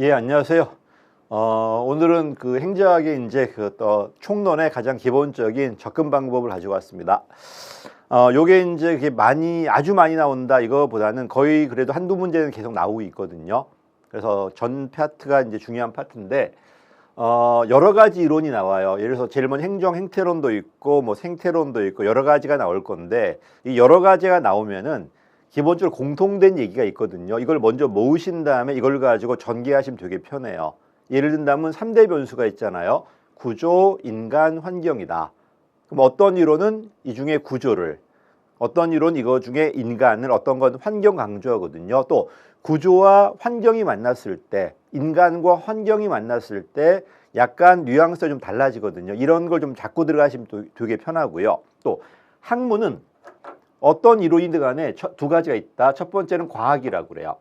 예, 안녕하세요. 어, 오늘은 그 행정학의 이제 그또 총론의 가장 기본적인 접근 방법을 가지고 왔습니다. 어, 요게 이제 그게 많이 아주 많이 나온다 이거보다는 거의 그래도 한두 문제는 계속 나오고 있거든요. 그래서 전 파트가 이제 중요한 파트인데 어, 여러 가지 이론이 나와요. 예를 들어서 제일 먼저 행정 행태론도 있고 뭐 생태론도 있고 여러 가지가 나올 건데 이 여러 가지가 나오면은 기본적으로 공통된 얘기가 있거든요. 이걸 먼저 모으신 다음에 이걸 가지고 전개하시면 되게 편해요. 예를 든다면 삼대 변수가 있잖아요. 구조, 인간, 환경이다. 그럼 어떤 이론은 이 중에 구조를, 어떤 이론 이거 중에 인간을, 어떤 건 환경 강조하거든요. 또 구조와 환경이 만났을 때, 인간과 환경이 만났을 때 약간 뉘앙스가 좀 달라지거든요. 이런 걸 좀 잡고 들어가시면 또 되게 편하고요. 또 학문은 어떤 이론이든 간에 첫- 두 가지가 있다. 첫 번째는 과학이라고 그래요.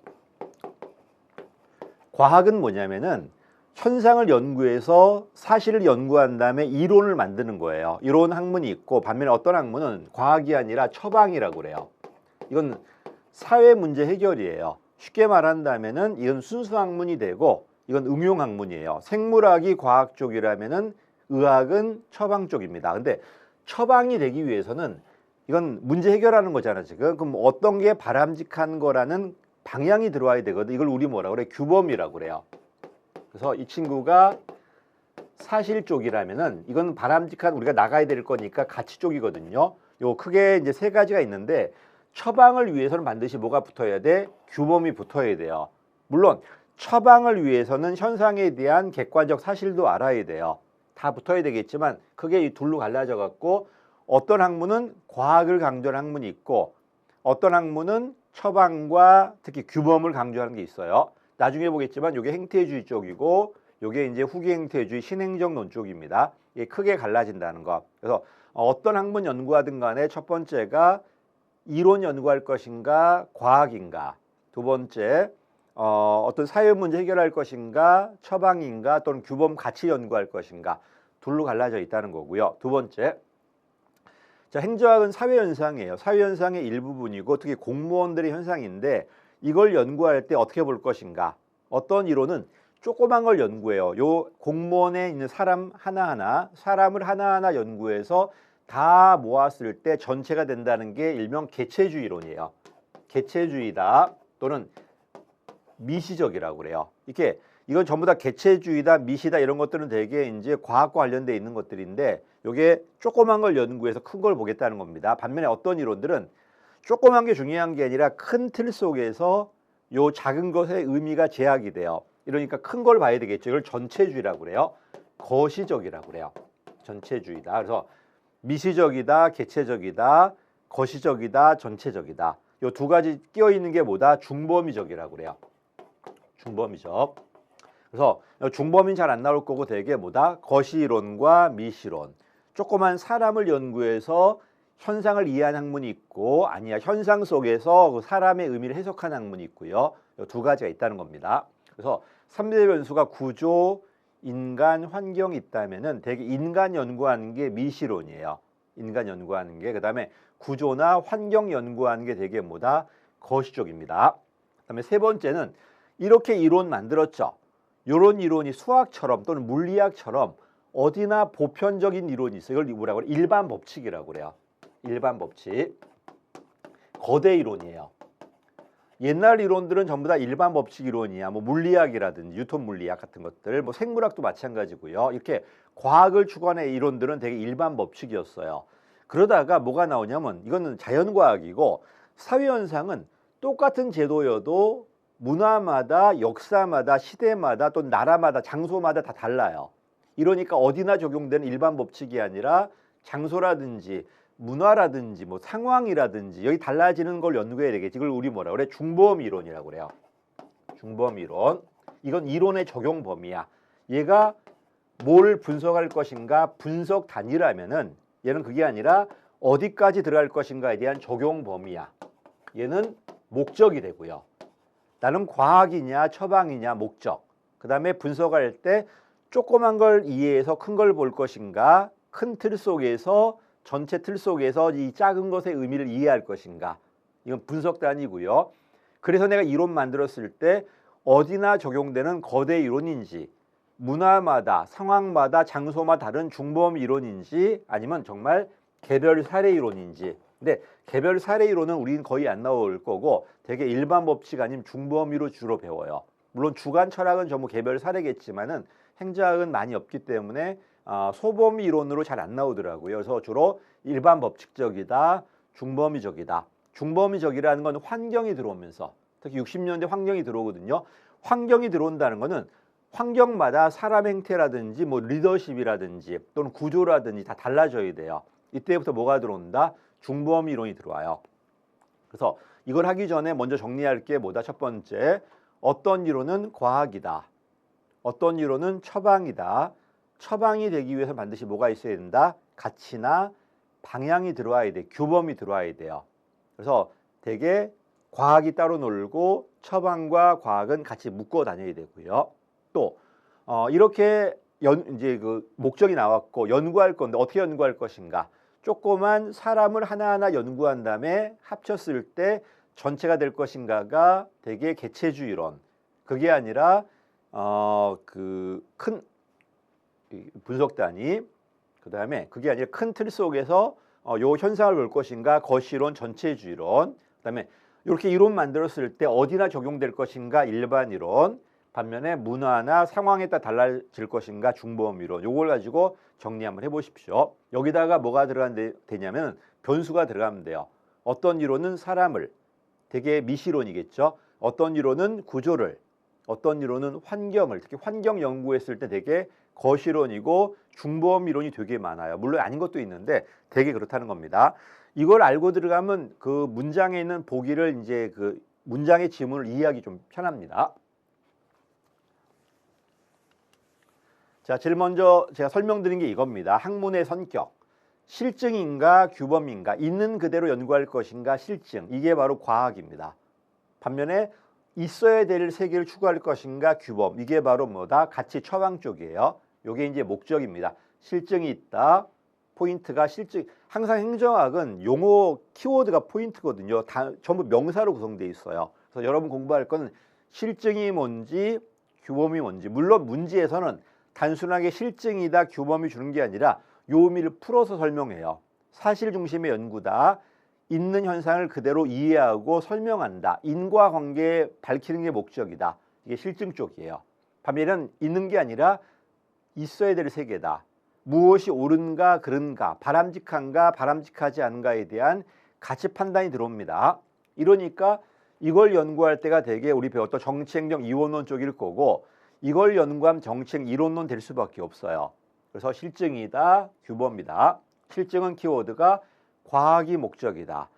과학은 뭐냐면은 현상을 연구해서 사실을 연구한 다음에 이론을 만드는 거예요. 이론 학문이 있고 반면에 어떤 학문은 과학이 아니라 처방이라고 그래요. 이건 사회 문제 해결이에요. 쉽게 말한다면은 이건 순수 학문이 되고 이건 응용 학문이에요. 생물학이 과학 쪽이라면은 의학은 처방 쪽입니다. 근데 처방이 되기 위해서는 이건 문제 해결하는 거잖아 지금. 그럼 어떤 게 바람직한 거라는 방향이 들어와야 되거든. 이걸 우리 뭐라 그래? 규범이라고 그래요. 그래서 이 친구가 사실 쪽이라면은 이건 바람직한 우리가 나가야 될 거니까 가치 쪽이거든요. 요 크게 이제 세 가지가 있는데 처방을 위해서는 반드시 뭐가 붙어야 돼? 규범이 붙어야 돼요. 물론 처방을 위해서는 현상에 대한 객관적 사실도 알아야 돼요. 다 붙어야 되겠지만 크게 이 둘로 갈라져 갖고 어떤 학문은 과학을 강조하는 학문이 있고 어떤 학문은 처방과 특히 규범을 강조하는 게 있어요. 나중에 보겠지만 이게 행태주의 쪽이고 이게 이제 후기 행태주의 신행정론 쪽입니다. 이게 크게 갈라진다는 거. 그래서 어떤 학문 연구하든 간에 첫 번째가 이론 연구할 것인가 과학인가 두 번째 어, 어떤 사회 문제 해결할 것인가 처방인가 또는 규범 가치 연구할 것인가 둘로 갈라져 있다는 거고요. 두 번째 자, 행정학은 사회 현상이에요. 사회 현상의 일부분이고 특히 공무원들의 현상인데 이걸 연구할 때 어떻게 볼 것인가? 어떤 이론은 조그만 걸 연구해요. 요 공무원에 있는 사람 하나하나, 사람을 하나하나 연구해서 다 모았을 때 전체가 된다는 게 일명 개체주의 이론이에요. 개체주의다 또는 미시적이라고 그래요. 이렇게 이건 전부 다 개체주의다, 미시다 이런 것들은 되게 이제 과학과 관련돼 있는 것들인데 요게 조그만 걸 연구해서 큰 걸 보겠다는 겁니다. 반면에 어떤 이론들은 조그만 게 중요한 게 아니라 큰 틀 속에서 요 작은 것의 의미가 제약이 돼요. 이러니까 큰 걸 봐야 되겠죠. 이걸 전체주의라고 그래요. 거시적이라고 그래요. 전체주의다. 그래서 미시적이다, 개체적이다, 거시적이다, 전체적이다. 요 두 가지 끼어 있는 게 뭐다? 중범위적이라고 그래요. 중범위적. 그래서 중범위는 잘안 나올 거고 되게 뭐다? 거시론과 미시론. 조그만 사람을 연구해서 현상을 이해한 학문이 있고 아니야 현상 속에서 그 사람의 의미를 해석한 학문이 있고요. 이두 가지가 있다는 겁니다. 그래서 삼대 변수가 구조, 인간, 환경이 있다면은 대개 인간 연구하는 게 미시론이에요. 인간 연구하는 게 그다음에 구조나 환경 연구하는 게 되게 뭐다? 거시 쪽입니다. 그다음에 세 번째는 이렇게 이론 만들었죠. 요런 이론이 수학처럼 또는 물리학처럼 어디나 보편적인 이론이 있어요. 이걸 뭐라고 그래? 일반 법칙이라고 그래요. 일반 법칙. 거대 이론이에요. 옛날 이론들은 전부 다 일반 법칙 이론이야. 뭐 물리학이라든지 뉴턴 물리학 같은 것들, 뭐 생물학도 마찬가지고요. 이렇게 과학을 추구하는 이론들은 되게 일반 법칙이었어요. 그러다가 뭐가 나오냐면 이거는 자연과학이고 사회 현상은 똑같은 제도여도 문화마다 역사마다 시대마다 또 나라마다 장소마다 다 달라요. 이러니까 어디나 적용되는 일반 법칙이 아니라 장소라든지 문화라든지 뭐 상황이라든지 여기 달라지는 걸 연구해야 되겠지. 이걸 우리 뭐라 그래? 중범 이론이라고 그래요. 중범 이론. 이건 이론의 적용 범위야. 얘가 뭘 분석할 것인가 분석 단위라면은 얘는 그게 아니라 어디까지 들어갈 것인가에 대한 적용 범위야. 얘는 목적이 되고요. 나는 과학이냐 처방이냐 목적. 그 다음에 분석할 때 조그만 걸 이해해서 큰 걸 볼 것인가 큰 틀 속에서 전체 틀 속에서 이 작은 것의 의미를 이해할 것인가 이건 분석 단위고요. 그래서 내가 이론 만들었을 때 어디나 적용되는 거대 이론인지 문화마다 상황마다 장소마다 다른 중범 이론인지 아니면 정말 개별 사례 이론인지 근데 개별 사례 이론은 우리는 거의 안 나올 거고 되게 일반 법칙 아닌 중범위로 주로 배워요. 물론 주관 철학은 전부 개별 사례겠지만은 행자학은 많이 없기 때문에 아, 소범위 이론으로 잘 안 나오더라고요. 그래서 주로 일반 법칙적이다, 중범위적이다. 중범위적이라는 건 환경이 들어오면서 특히 60년대 환경이 들어오거든요. 환경이 들어온다는 거는 환경마다 사람 행태라든지 뭐 리더십이라든지 또는 구조라든지 다 달라져야 돼요. 이때부터 뭐가 들어온다? 중범위 이론이 들어와요. 그래서 이걸 하기 전에 먼저 정리할 게 뭐다? 첫 번째, 어떤 이론은 과학이다. 어떤 이론은 처방이다. 처방이 되기 위해서 반드시 뭐가 있어야 된다? 가치나 방향이 들어와야 돼. 규범이 들어와야 돼요. 그래서 되게 과학이 따로 놀고 처방과 과학은 같이 묶어 다녀야 되고요. 또 어, 이렇게 연, 이제 그 목적이 나왔고 연구할 건데 어떻게 연구할 것인가? 조그만 사람을 하나하나 연구한 다음에 합쳤을 때 전체가 될 것인가가 되게 개체주의론. 그게 아니라 어, 그 큰 분석 단위 그다음에 그게 아니라 큰 틀 속에서 어, 요 현상을 볼 것인가? 거시론 전체주의론. 그 다음에 이렇게 이론 만들었을 때 어디나 적용될 것인가? 일반 이론. 반면에 문화나 상황에 따라 달라질 것인가? 중보험 이론. 요걸 가지고 정리 한번 해보십시오. 여기다가 뭐가 들어간 되냐면 변수가 들어가면 돼요. 어떤 이론은 사람을 되게 미시론이겠죠? 어떤 이론은 구조를 어떤 이론은 환경을 특히 환경 연구했을 때 되게 거시론이고 중보험 이론이 되게 많아요. 물론 아닌 것도 있는데 되게 그렇다는 겁니다. 이걸 알고 들어가면 그 문장에 있는 보기를 이제 그 문장의 지문을 이해하기 좀 편합니다. 자, 제일 먼저 제가 설명드린 게 이겁니다. 학문의 선격. 실증인가 규범인가 있는 그대로 연구할 것인가 실증 이게 바로 과학입니다. 반면에 있어야 될 세계를 추구할 것인가 규범 이게 바로 뭐다 가치 처방 쪽이에요. 요게 이제 목적입니다. 실증이 있다. 포인트가 실증. 항상 행정학은 용어 키워드가 포인트거든요. 다 전부 명사로 구성되어 있어요. 그래서 여러분 공부할 거는 실증이 뭔지 규범이 뭔지. 물론 문제에서는 단순하게 실증이다 규범이 주는 게 아니라 요미를 풀어서 설명해요. 사실 중심의 연구다. 있는 현상을 그대로 이해하고 설명한다. 인과관계 밝히는 게 목적이다. 이게 실증 쪽이에요. 반면에는 있는 게 아니라 있어야 될 세계다. 무엇이 옳은가 그른가 바람직한가 바람직하지 않은가에 대한 가치 판단이 들어옵니다. 이러니까 이걸 연구할 때가 되게 우리 배웠던 정치행정 이원론 쪽일 거고 이걸 연구하면 정치행 이론론 될 수밖에 없어요. 그래서 실증이다 규범이다. 실증은 키워드가 과학이 목적이다.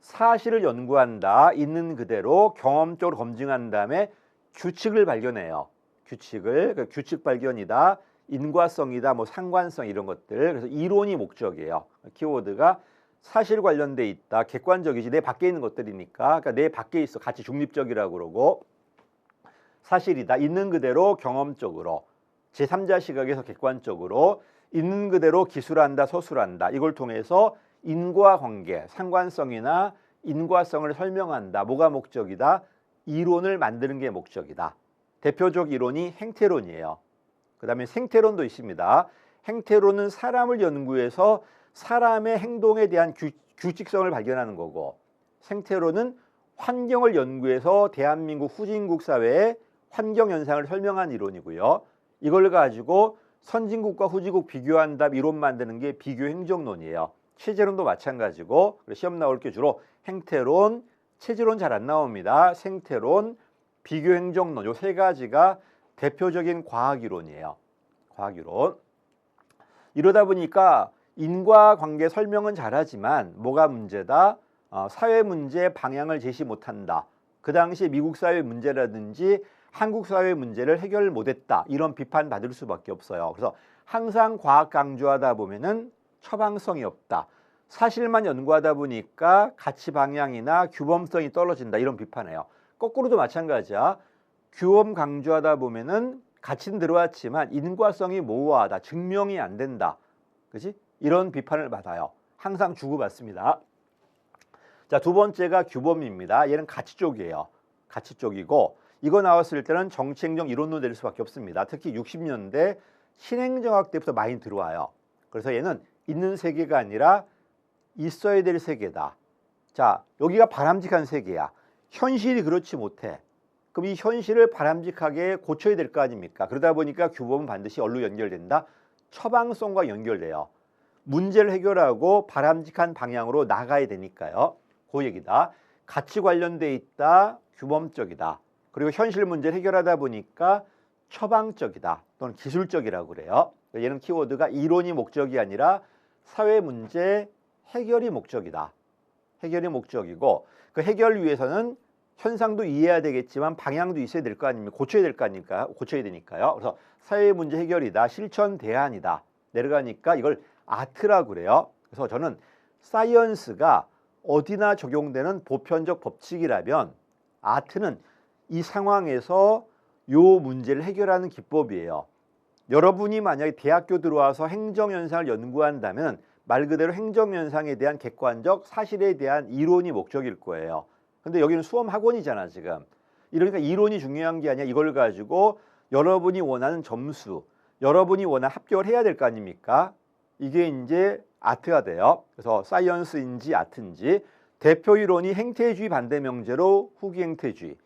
사실을 연구한다. 있는 그대로 경험적으로 검증한 다음에 규칙을 발견해요. 규칙을 그 규칙 발견이다. 인과성이다, 뭐 상관성 이런 것들. 그래서 이론이 목적이에요. 키워드가 사실 관련돼 있다. 객관적이지 내 밖에 있는 것들이니까. 그러니까 내 밖에 있어. 같이 중립적이라고 그러고 사실이다. 있는 그대로 경험적으로 제3자 시각에서 객관적으로 있는 그대로 기술한다, 서술한다. 이걸 통해서 인과관계, 상관성이나 인과성을 설명한다. 뭐가 목적이다? 이론을 만드는 게 목적이다. 대표적 이론이 행태론이에요. 그 다음에 생태론도 있습니다. 행태론은 사람을 연구해서 사람의 행동에 대한 규, 규칙성을 발견하는 거고 생태론은 환경을 연구해서 대한민국 후진국 사회의 환경 현상을 설명한 이론이고요. 이걸 가지고 선진국과 후진국 비교한 다음 이론 만드는 게 비교 행정론이에요. 체제론도 마찬가지고 시험 나올 게 주로 행태론, 체제론 잘 안 나옵니다. 생태론, 비교 행정론 요 세 가지가 대표적인 과학이론이에요. 과학이론. 이러다 보니까 인과관계 설명은 잘하지만 뭐가 문제다? 어, 사회 문제 방향을 제시 못한다. 그 당시 미국 사회 문제라든지 한국 사회 문제를 해결 못했다. 이런 비판 받을 수밖에 없어요. 그래서 항상 과학 강조하다 보면은 처방성이 없다. 사실만 연구하다 보니까 가치 방향이나 규범성이 떨어진다. 이런 비판해요. 거꾸로도 마찬가지야. 규범 강조하다 보면은 가치는 들어왔지만 인과성이 모호하다. 증명이 안 된다. 그지? 이런 비판을 받아요. 항상 주고받습니다. 자, 두 번째가 규범입니다. 얘는 가치 쪽이에요. 가치 쪽이고 이거 나왔을 때는 정치행정 이론으로 될 수밖에 없습니다. 특히 60년대 신행정학 때부터 많이 들어와요. 그래서 얘는 있는 세계가 아니라 있어야 될 세계다. 자, 여기가 바람직한 세계야. 현실이 그렇지 못해. 그럼 이 현실을 바람직하게 고쳐야 될 거 아닙니까? 그러다 보니까 규범은 반드시 얼로 연결된다. 처방성과 연결돼요. 문제를 해결하고 바람직한 방향으로 나가야 되니까요. 그 얘기다. 가치 관련돼 있다. 규범적이다. 그리고 현실 문제를 해결하다 보니까 처방적이다. 또는 기술적이라고 그래요. 얘는 키워드가 이론이 목적이 아니라 사회 문제 해결이 목적이다. 해결이 목적이고 그 해결 위해서는 현상도 이해해야 되겠지만 방향도 있어야 될 거 아닙니까? 고쳐야 될 거 아닙니까? 고쳐야 되니까요. 그래서 사회 문제 해결이다. 실천 대안이다. 내려가니까 이걸 아트라고 그래요. 그래서 저는 사이언스가 어디나 적용되는 보편적 법칙이라면 아트는 이 상황에서 요 문제를 해결하는 기법이에요. 여러분이 만약에 대학교 들어와서 행정 현상을 연구한다면 말 그대로 행정 현상에 대한 객관적 사실에 대한 이론이 목적일 거예요. 근데 여기는 수험 학원이잖아, 지금. 이러니까 이론이 중요한 게 아니야. 이걸 가지고 여러분이 원하는 점수, 여러분이 원하는 합격을 해야 될 거 아닙니까? 이게 이제 아트가 돼요. 그래서 사이언스인지 아트인지 대표 이론이 행태주의 반대 명제로 후기 행태주의,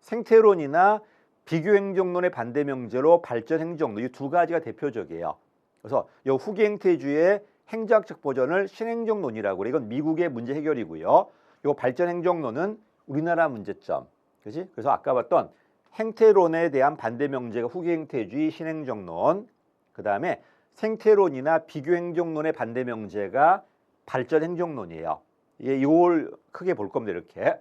생태론이나 비교 행정론의 반대 명제로 발전 행정론 이 두 가지가 대표적이에요. 그래서 이 후기 행태주의의 행정학적 버전을 신행정론이라고. 이건 미국의 문제 해결이고요. 이 발전 행정론은 우리나라 문제점. 그지? 그래서 아까 봤던 행태론에 대한 반대 명제가 후기 행태주의 신행정론. 그다음에 생태론이나 비교 행정론의 반대 명제가 발전 행정론이에요. 이게 요걸 크게 볼 겁니다. 이렇게.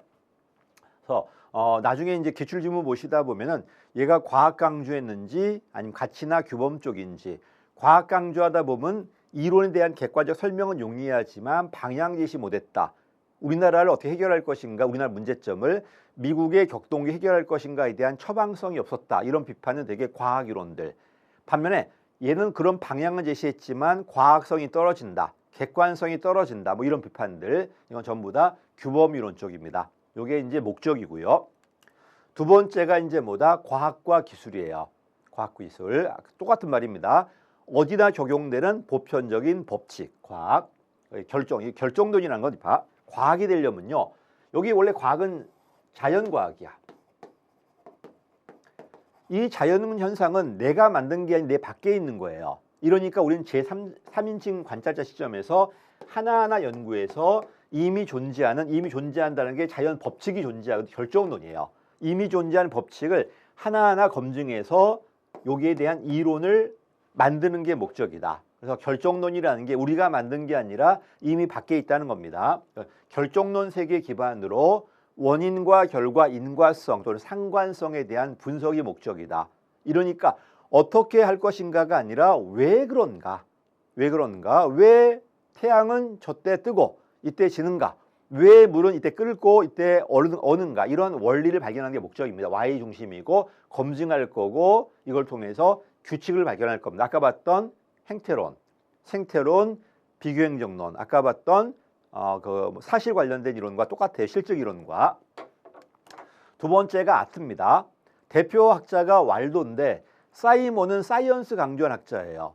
그래서 어, 나중에 이제 기출 지문 보시다 보면은 얘가 과학 강조했는지 아니면 가치나 규범 쪽인지 과학 강조하다 보면 이론에 대한 객관적 설명은 용이하지만 방향 제시 못했다. 우리나라를 어떻게 해결할 것인가, 우리나라 문제점을 미국의 격동기 해결할 것인가에 대한 처방성이 없었다. 이런 비판은 되게 과학 이론들. 반면에 얘는 그런 방향은 제시했지만 과학성이 떨어진다. 객관성이 떨어진다. 뭐 이런 비판들. 이건 전부 다 규범 이론 쪽입니다. 요게 이제 목적이고요. 두 번째가 이제 뭐다? 과학과 기술이에요. 과학과 기술. 똑같은 말입니다. 어디나 적용되는 보편적인 법칙, 과학, 결정, 이 결정론이라는 건 봐. 과학이 되려면요. 여기 원래 과학은 자연과학이야. 이 자연 현상은 내가 만든 게 아닌 내 밖에 있는 거예요. 이러니까 우리는 제3, 3인칭 관찰자 시점에서 하나하나 연구해서 이미 존재하는, 이미 존재한다는 게 자연 법칙이 존재하는 결정론이에요. 이미 존재하는 법칙을 하나하나 검증해서 여기에 대한 이론을 만드는 게 목적이다. 그래서 결정론이라는 게 우리가 만든 게 아니라 이미 밖에 있다는 겁니다. 결정론 세계 기반으로 원인과 결과, 인과성 또는 상관성에 대한 분석이 목적이다. 이러니까 어떻게 할 것인가가 아니라 왜 그런가? 왜 그런가? 왜 태양은 저때 뜨고 이때 지는가? 왜 물은 이때 끓고 이때 어는가? 이런 원리를 발견하는 게 목적입니다. Y 중심이고 검증할 거고 이걸 통해서 규칙을 발견할 겁니다. 아까 봤던 행태론, 생태론, 비교행정론, 아까 봤던 어, 그 사실 관련된 이론과 똑같아요. 실적 이론과. 두 번째가 아트입니다. 대표 학자가 왈도인데 사이먼은 사이언스 강조한 학자예요.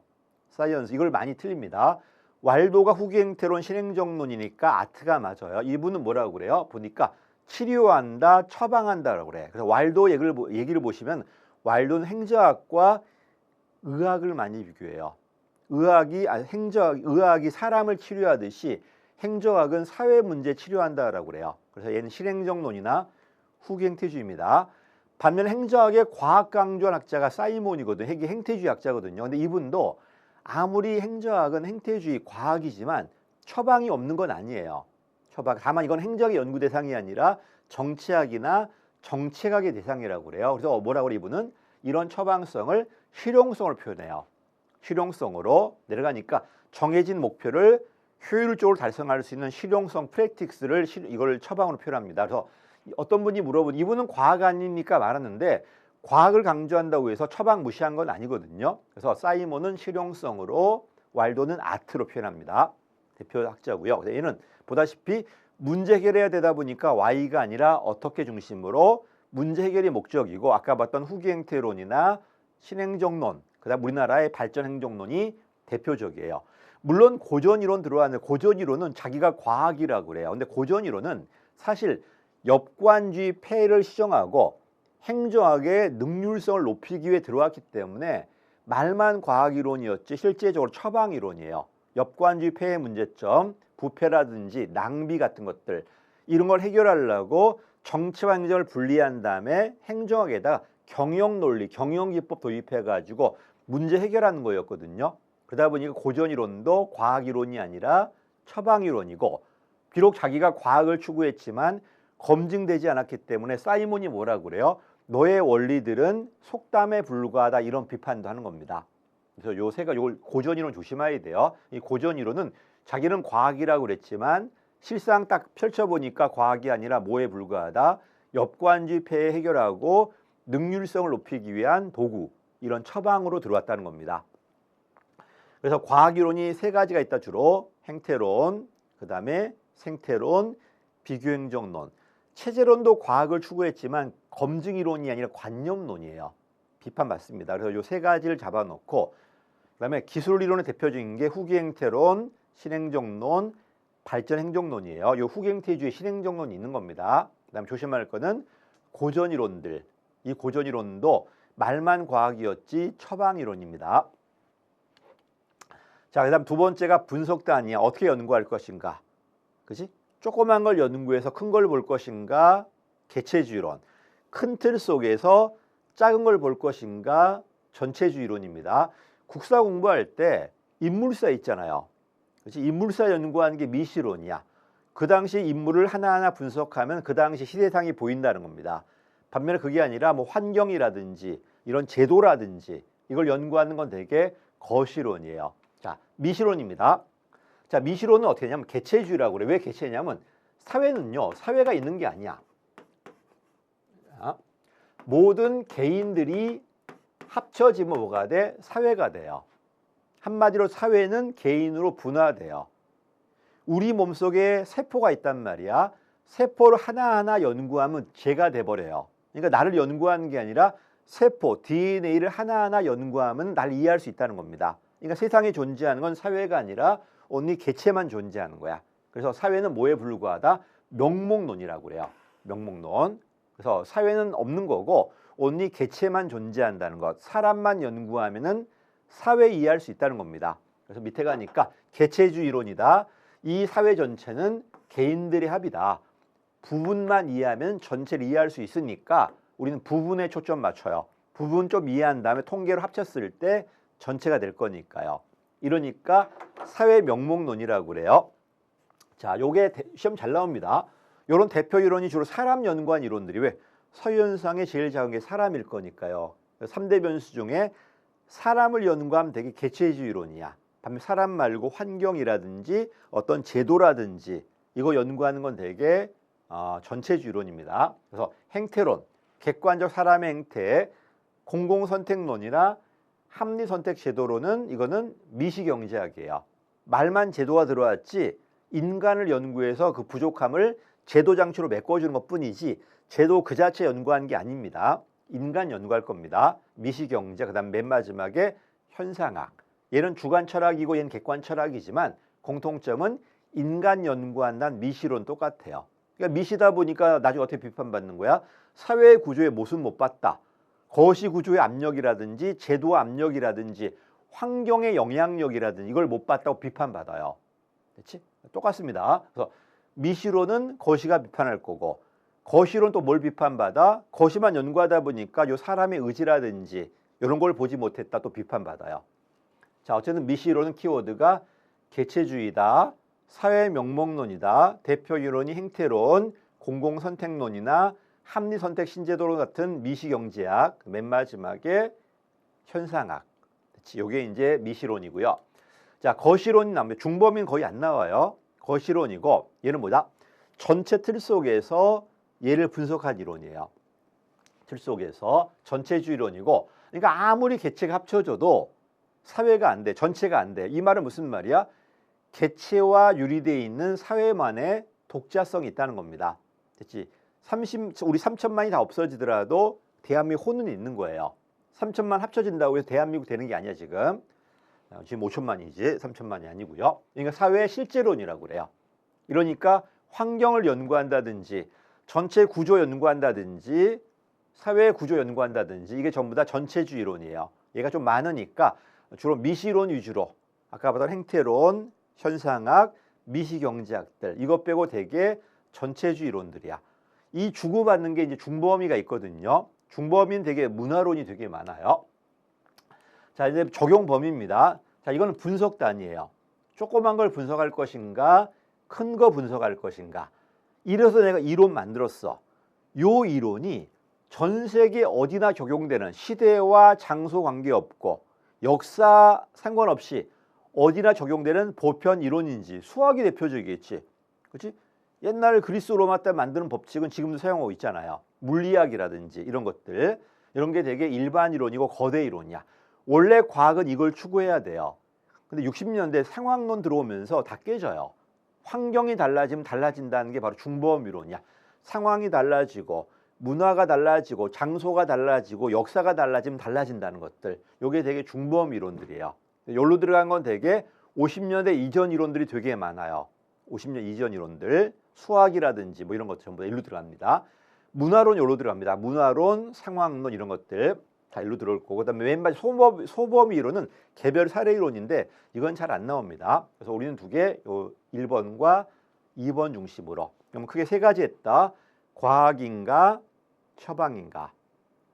사이언스 이걸 많이 틀립니다. 왈도가 후기 행태론 신행정론이니까 아트가 맞아요. 이분은 뭐라고 그래요? 보니까 치료한다, 처방한다라고 그래. 그래서 왈도 얘기를, 얘기를 보시면 왈도는 행정학과 의학을 많이 비교해요. 의학이 아 행정 의학이 사람을 치료하듯이 행정학은 사회 문제 치료한다라고 그래요. 그래서 얘는 실행정론이나 후기행태주의입니다. 반면 행정학의 과학 강조한 학자가 사이몬이거든요. 이게 행태주의 학자거든요. 근데 이분도 아무리 행정학은 행태주의 과학이지만 처방이 없는 건 아니에요. 처방 다만 이건 행정의 연구 대상이 아니라 정치학이나 정책학의 대상이라고 그래요. 그래서 뭐라고 그래 이분은 이런 처방성을 실용성을 표현해요. 실용성으로 내려가니까 정해진 목표를 효율적으로 달성할 수 있는 실용성 프랙틱스를 이걸 처방으로 표현합니다. 그래서 어떤 분이 물어본 이분은 과학 아니니까 말하는데 과학을 강조한다고 해서 처방 무시한 건 아니거든요. 그래서 사이먼은 실용성으로 왈도는 아트로 표현합니다. 대표 학자고요. 얘는 보다시피 문제 해결해야 되다 보니까 Y가 아니라 어떻게 중심으로 문제 해결이 목적이고 아까 봤던 후기 행태론이나 신행정론, 그다음 우리나라의 발전 행정론이 대표적이에요. 물론 고전 이론 들어왔는데 고전 이론은 자기가 과학이라고 그래요. 근데 고전 이론은 사실 역관주의 폐해를 시정하고 행정학의 능률성을 높이기 위해 들어왔기 때문에 말만 과학 이론이었지 실제적으로 처방 이론이에요. 역관주의 폐해 문제점, 부패라든지 낭비 같은 것들 이런 걸 해결하려고 정치와 행정을 분리한 다음에 행정학에다 경영 논리, 경영 기법 도입해 가지고 문제 해결하는 거였거든요. 그러다 보니까 고전 이론도 과학 이론이 아니라 처방 이론이고 비록 자기가 과학을 추구했지만 검증되지 않았기 때문에 사이몬이 뭐라 그래요? 너의 원리들은 속담에 불과하다 이런 비판도 하는 겁니다. 그래서 요 세가 요걸 고전 이론 조심해야 돼요. 이 고전 이론은 자기는 과학이라고 그랬지만 실상 딱 펼쳐 보니까 과학이 아니라 뭐에 불과하다. 역관지 폐해 해결하고 능률성을 높이기 위한 도구 이런 처방으로 들어왔다는 겁니다. 그래서 과학 이론이 세 가지가 있다 주로 행태론, 그 다음에 생태론, 비교행정론. 체제론도 과학을 추구했지만 검증 이론이 아니라 관념론이에요. 비판 받습니다. 그래서 요 세 가지를 잡아놓고 그다음에 기술 이론의 대표적인 게 후기 행태론, 실행정론, 발전 행정론이에요. 요 후기 행태주의 실행정론이 있는 겁니다. 그다음 에 조심할 거는 고전 이론들. 이 고전 이론도 말만 과학이었지 처방 이론입니다. 자, 그다음 두 번째가 분석 단위야. 어떻게 연구할 것인가? 그지? 조그만 걸 연구해서 큰 걸 볼 것인가? 개체주의론. 큰 틀 속에서 작은 걸 볼 것인가? 전체주의론입니다. 국사 공부할 때 인물사 있잖아요. 그렇지? 인물사 연구하는 게 미시론이야. 그 당시 인물을 하나하나 분석하면 그 당시 시대상이 보인다는 겁니다. 반면에 그게 아니라 뭐 환경이라든지 이런 제도라든지 이걸 연구하는 건 되게 거시론이에요. 자, 미시론입니다. 자, 미시론은 어떻게 되냐면 개체주의라고 그래. 왜 개체냐면 사회는요. 사회가 있는 게 아니야. 자, 모든 개인들이 합쳐지면 뭐가 돼? 사회가 돼요. 한마디로 사회는 개인으로 분화돼요. 우리 몸속에 세포가 있단 말이야. 세포를 하나하나 연구하면 죄가 돼버려요. 그러니까 나를 연구하는 게 아니라 세포, DNA를 하나하나 연구하면 날 이해할 수 있다는 겁니다. 그러니까 세상에 존재하는 건 사회가 아니라 언니 개체만 존재하는 거야. 그래서 사회는 뭐에 불과하다? 명목론이라고 그래요. 명목론. 그래서 사회는 없는 거고 언니 개체만 존재한다는 것. 사람만 연구하면은 사회 이해할 수 있다는 겁니다. 그래서 밑에 가니까 개체주의 이론이다. 이 사회 전체는 개인들의 합이다. 부분만 이해하면 전체를 이해할 수 있으니까 우리는 부분에 초점 맞춰요. 부분 좀 이해한 다음에 통계로 합쳤을 때 전체가 될 거니까요. 이러니까 사회 명목론이라고 그래요. 자, 요게 대- 시험 잘 나옵니다. 요런 대표 이론이 주로 사람 연구한 이론들이 왜 서현상의 제일 작은 게 사람일 거니까요. 3대 변수 중에 사람을 연구하면 되게 개체주의 이론이야. 반면 사람 말고 환경이라든지 어떤 제도라든지 이거 연구하는 건 되게 어, 전체주의 이론입니다. 그래서 행태론, 객관적 사람의 행태, 공공선택론이나 합리 선택 제도로는 이거는 미시 경제학이에요. 말만 제도가 들어왔지 인간을 연구해서 그 부족함을 제도 장치로 메꿔주는 것 뿐이지 제도 그 자체 연구한 게 아닙니다. 인간 연구할 겁니다. 미시 경제 그다음 맨 마지막에 현상학. 얘는 주관 철학이고 얘는 객관 철학이지만 공통점은 인간 연구한다는 미시론 똑같아요. 그러니까 미시다 보니까 나중에 어떻게 비판받는 거야? 사회 구조의 모습 못 봤다. 거시 구조의 압력이라든지 제도 압력이라든지 환경의 영향력이라든지 이걸 못 봤다고 비판받아요. 그렇지? 똑같습니다. 그래서 미시로는 거시가 비판할 거고 거시론 또 뭘 비판받아? 거시만 연구하다 보니까 요 사람의 의지라든지 이런 걸 보지 못했다 또 비판받아요. 자, 어쨌든 미시로는 키워드가 개체주의다, 사회 명목론이다, 대표 이론이 행태론, 공공선택론이나 합리 선택 신제도론 같은 미시경제학, 맨 마지막에 현상학. 그치? 요게 이제 미시론이고요. 자, 거시론이 나오면 중범위는 거의 안 나와요. 거시론이고 얘는 뭐다? 전체 틀 속에서 얘를 분석한 이론이에요. 틀 속에서 전체주의론이고 그러니까 아무리 개체가 합쳐져도 사회가 안 돼. 전체가 안 돼. 이 말은 무슨 말이야? 개체와 유리되어 있는 사회만의 독자성이 있다는 겁니다. 됐지? 30 우리 3천만이 다 없어지더라도 대한민국 호는 있는 거예요. 3천만 합쳐진다고 해서 대한민국 되는 게 아니야 지금. 어, 지금 5천만이지 3천만이 아니고요. 그러니까 사회 실제론이라고 그래요. 이러니까 환경을 연구한다든지 전체 구조 연구한다든지 사회 구조 연구한다든지 이게 전부 다 전체주의론이에요. 얘가 좀 많으니까 주로 미시론 위주로 아까 보던 행태론, 현상학, 미시경제학들 이것 빼고 되게 전체주의론들이야. 이 주고받는 게 이제 중범위가 있거든요. 중범위는 되게 문화론이 되게 많아요. 자 이제 적용 범위입니다. 자 이거는 분석 단위예요. 조그만 걸 분석할 것인가, 큰 거 분석할 것인가. 이래서 내가 이론 만들었어. 요 이론이 전 세계 어디나 적용되는 시대와 장소 관계없고 역사 상관없이 어디나 적용되는 보편 이론인지 수학이 대표적이겠지. 그렇지? 옛날 그리스 로마 때 만드는 법칙은 지금도 사용하고 있잖아요. 물리학이라든지 이런 것들. 이런 게 되게 일반 이론이고 거대 이론이야. 원래 과학은 이걸 추구해야 돼요. 근데 60년대 상황론 들어오면서 다 깨져요. 환경이 달라지면 달라진다는 게 바로 중보험 이론이야. 상황이 달라지고 문화가 달라지고 장소가 달라지고 역사가 달라지면 달라진다는 것들. 요게 되게 중보험 이론들이에요. 여기로 들어간 건 되게 50년대 이전 이론들이 되게 많아요. 50년 이전 이론들, 수학이라든지 뭐 이런 것들 전부 다 일로 들어갑니다. 문화론 여기로 들어갑니다. 문화론, 상황론 이런 것들 다 일로 들어올 거고 그다음에 왼발 소범 소범위 이론은 개별 사례 이론인데 이건 잘 안 나옵니다. 그래서 우리는 두 개, 요 1번과 2번 중심으로. 그럼 크게 세 가지 했다. 과학인가, 처방인가.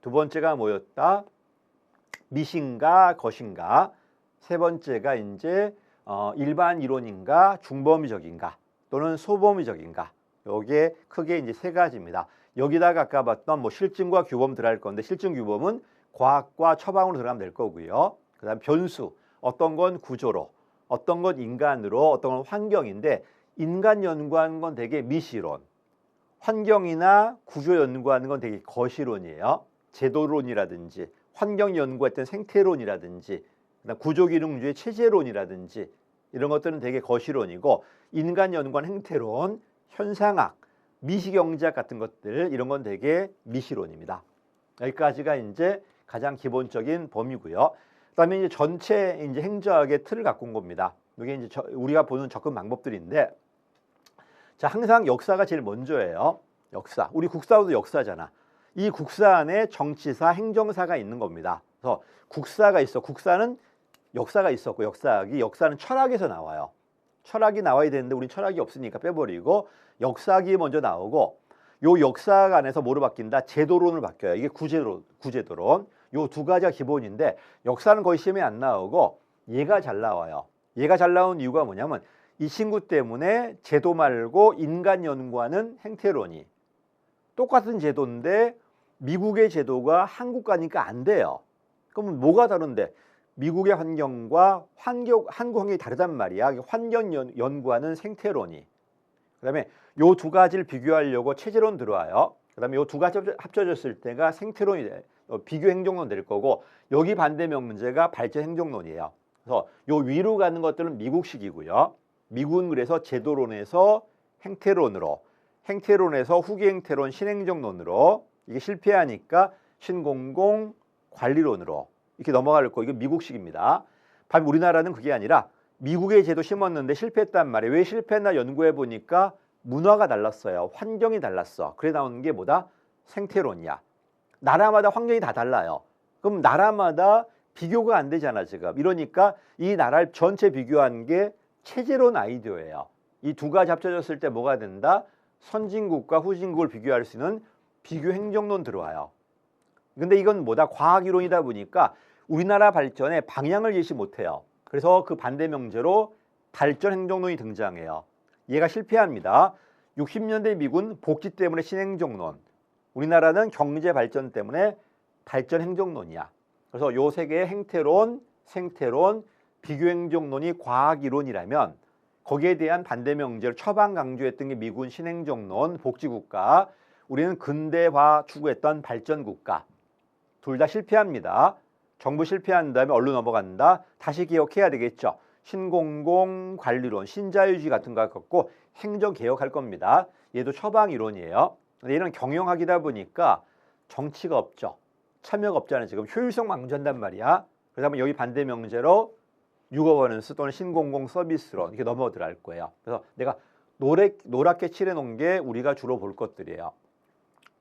두 번째가 뭐였다? 미신가, 것인가. 세 번째가 이제 어, 일반 이론인가, 중범위적인가, 또는 소범위적인가. 요게 크게 이제 세 가지입니다. 여기다가 아까 봤던 뭐 실증과 규범 들어갈 건데 실증 규범은 과학과 처방으로 들어가면 될 거고요. 그다음 변수 어떤 건 구조로, 어떤 건 인간으로, 어떤 건 환경인데 인간 연구하는 건 되게 미시론, 환경이나 구조 연구하는 건 되게 거시론이에요. 제도론이라든지 환경 연구했던 생태론이라든지 구조기능주의 체제론이라든지 이런 것들은 되게 거시론이고 인간 연구한 행태론, 현상학, 미시경제학 같은 것들 이런 건 되게 미시론입니다. 여기까지가 이제 가장 기본적인 범위고요. 그다음에 이제 전체 이제 행정학의 틀을 갖고 온 겁니다. 이게 이제 저, 우리가 보는 접근 방법들인데 자 항상 역사가 제일 먼저예요. 역사. 우리 국사도 역사잖아. 이 국사 안에 정치사, 행정사가 있는 겁니다. 그래서 국사가 있어. 국사는 역사가 있었고 역사학이 역사는 철학에서 나와요. 철학이 나와야 되는데 우리 철학이 없으니까 빼버리고 역사학이 먼저 나오고 요 역사학 안에서 뭐로 바뀐다? 제도론을 바뀌어요. 이게 구제도 구제도론. 요 두 가지가 기본인데 역사는 거의 시험에 안 나오고 얘가 잘 나와요. 얘가 잘 나온 이유가 뭐냐면 이 친구 때문에 제도 말고 인간 연구하는 행태론이 똑같은 제도인데 미국의 제도가 한국 가니까 안 돼요. 그러면 뭐가 다른데? 미국의 환경과 환경, 한국 환경이 다르단 말이야. 환경 연, 연구하는 생태론이. 그다음에 요 두 가지를 비교하려고 체제론 들어와요. 그다음에 요 두 가지 합쳐졌을 때가 생태론이 돼. 어, 비교 행정론 될 거고 여기 반대명 문제가 발전 행정론이에요. 그래서 요 위로 가는 것들은 미국식이고요. 미국은 그래서 제도론에서 행태론으로, 행태론에서 후기 행태론, 신행정론으로 이게 실패하니까 신공공 관리론으로 이렇게 넘어갈 거 이게 미국식입니다. 반면 우리나라는 그게 아니라 미국의 제도 심었는데 실패했단 말이에요. 왜 실패했나 연구해 보니까 문화가 달랐어요. 환경이 달랐어. 그래 나오는 게 뭐다? 생태론이야. 나라마다 환경이 다 달라요. 그럼 나라마다 비교가 안 되잖아 지금. 이러니까 이 나라를 전체 비교한 게 체제론 아이디어예요. 이 두 가지 합쳐졌을 때 뭐가 된다? 선진국과 후진국을 비교할 수 있는 비교 행정론 들어와요. 근데 이건 뭐다? 과학 이론이다 보니까 우리나라 발전의 방향을 예시 못해요. 그래서 그 반대 명제로 발전 행정론이 등장해요. 얘가 실패합니다. 60년대 미군 복지 때문에 신행정론, 우리나라는 경제 발전 때문에 발전 행정론이야. 그래서 요 세 개의 행태론, 생태론, 비교 행정론이 과학 이론이라면 거기에 대한 반대 명제를 처방 강조했던 게 미군 신행정론, 복지국가, 우리는 근대화 추구했던 발전국가. 둘 다 실패합니다. 정부 실패한 다음에 얼로 넘어간다. 다시 기억해야 되겠죠. 신공공 관리론, 신자유주의 같은 거 갖고 행정 개혁할 겁니다. 얘도 처방 이론이에요. 근데 이런 경영학이다 보니까 정치가 없죠. 참여가 없잖아요. 지금 효율성 망전단 말이야. 그러다 보면 여기 반대 명제로 유거버넌스 또는 신공공 서비스론 이렇게 넘어 들어갈 거예요. 그래서 내가 노래, 노랗게 칠해 놓은 게 우리가 주로 볼 것들이에요.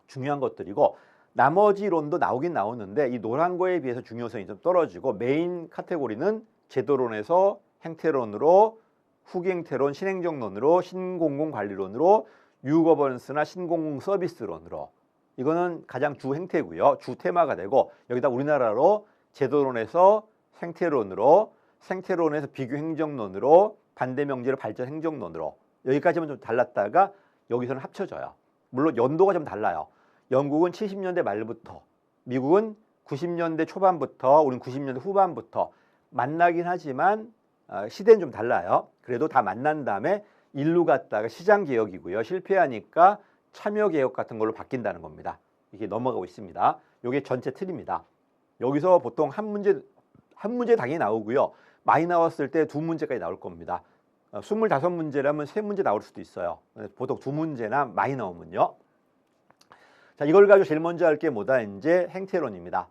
중요한 것들이고 나머지 이론도 나오긴 나오는데 이 노란 거에 비해서 중요성이 좀 떨어지고 메인 카테고리는 제도론에서 행태론으로 후행태론, 신행정론으로 신공공 관리론으로 유거버넌스나 신공공 서비스론으로 이거는 가장 주 행태고요. 주 테마가 되고 여기다 우리나라로 제도론에서 생태론으로 생태론에서 비교 행정론으로 반대 명제로 발전 행정론으로 여기까지만 좀 달랐다가 여기서는 합쳐져요. 물론 연도가 좀 달라요. 영국은 70년대 말부터, 미국은 90년대 초반부터, 우리는 90년대 후반부터 만나긴 하지만 아, 시대는 좀 달라요. 그래도 다 만난 다음에 일로 갔다가 시장 개혁이고요. 실패하니까 참여 개혁 같은 걸로 바뀐다는 겁니다. 이게 넘어가고 있습니다. 이게 전체 틀입니다. 여기서 보통 한 문제 한 문제 당연히 나오고요. 많이 나왔을 때 두 문제까지 나올 겁니다. 어, 25문제라면 세 문제 나올 수도 있어요. 보통 두 문제나 많이 나오면요. 자, 이걸 가지고 제일 먼저 할 게 뭐다? 이제 행태론입니다.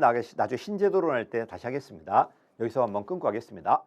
나- 나중에 신제도론 할 때 다시 하겠습니다. 여기서 한번 끊고 하겠습니다.